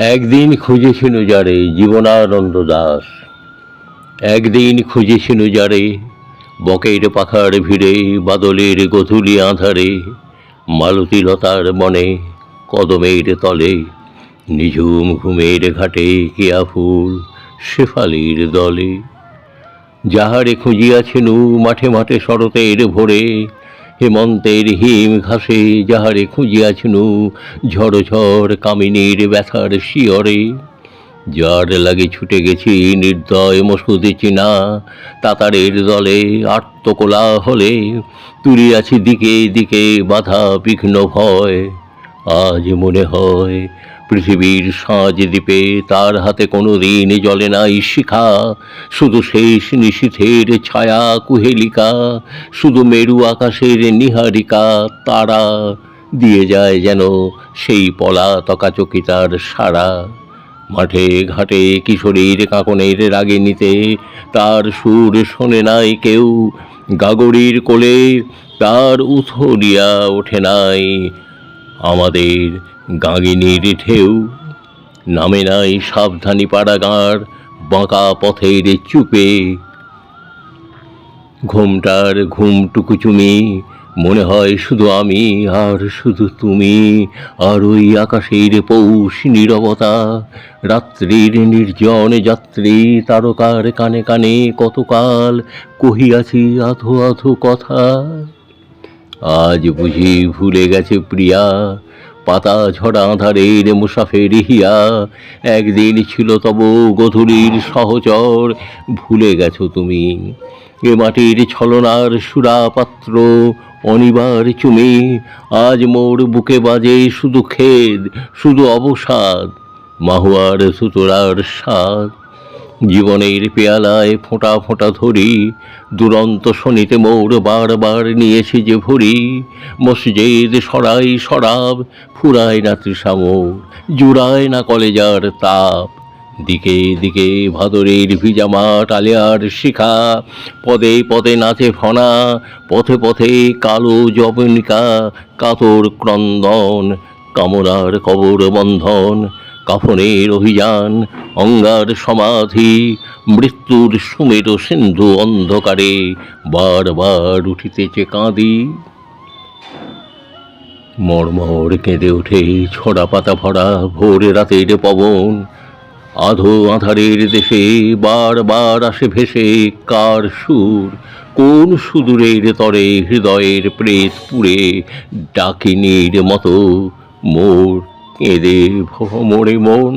একদিন খুঁজেছিল যারে জীবনানন্দ দাস। একদিন খুঁজেছিল যারে বকের পাখার ভিড়ে, বাদলের গধুলি আধারে মালতীলতার মনে কদমের তলে, নিঝুম ঘুমের ঘাটে কিয়া ফুল শেফালির দলে। যাহারে খুঁজিয়াছেনু মাঠে মাঠে শরতের ভোরে হেমন্তের হিম ঘাসে যাহারে খুঁজিয়াছিনু ঝড় ঝড় কামিনীর ব্যথার শিয়রে। যার লাগে ছুটে গেছি নির্দয় মসুদে চিনা, তাতারের দলে আত্মকোলা হলে তুলিয়াছি দিকে দিকে বাধা বিঘ্ন ভয়। আজ মনে হয় পৃথিবীর সাঁজ দ্বীপে তার হাতে কোনো দিন জ্বলে নাই শিখা। শুধু শেষ নিশীথের ছায়া কুহেলিকা, শুধু মেরু আকাশের নিহারিকা তারা। দিয়ে যায় যেন সেই পলা তকাচকিতার সারা। মাঠে ঘাটে কিশোরীর কাঁকনের রাগিনীতে তার সুর শোনে নাই কেউ। গাগরির কোলে তার উথলিয়া ওঠে নাই আমাদের গাঙিনীর ঢেউ। নামে নাই সাবধানী পাড়াগাঁর বাঁকা পথের চুপে। ঘুমটার ঘুমটুকু চুমি, মনে হয় শুধু আমি আর শুধু তুমি। আর ওই আকাশের পৌষ নীরবতা, রাত্রির নির্জন যাত্রী, তারকার কানে কানে কতকাল কহিয়াছি আধো আধো কথা। আজ বুঝি ভুলে গেছে প্রিয়া, পাতা ঝরা আধারের মুসাফের হিয়া একদিন ছিল তব গধূলির সহচর, ভুলে গেছো তুমি। এ মাটির ছলনার সুরাপাত্র, অনিবার চুমি। আজ মোর বুকে বাজে শুধু খেদ, শুধু অবসাদ, মাহুয়ার সুতরার স্বাদ। জীবনের পেয়ালায় ফোঁটা ফোঁটা ধরি, দুরন্ত শনিতে মোর বারবার নিয়েছে যে ভরি মসজিদ সরাই সরাব, ফুরায় না তৃষামোর জুড়ায় না কলেজার তাপ। দিকে দিকে ভাদরের ভিজা মাঠ, আলিয়ার শিখা, পদে পদে নাচে ফনা, পথে পথে কালো জবনিকা, কাতর ক্রন্দন, কামনার কবর বন্ধন কাফনের অভিযান, অঙ্গার সমাধি, মৃত্যুর সুমের সিন্ধু অন্ধকারে বারবার উঠিতেছে কাঁদি। মর্মর কেঁদে ওঠে ছড়া পাতা ভরা ভোর রাতের পবন। আধো আধারের দেশে বারবার আসে ভেসে কার সুর। কোন সুদূরের তরে হৃদয়ের প্রেত পুড়ে ডাকিনীর মতো মোর কেঁদে ভ্রমরে মন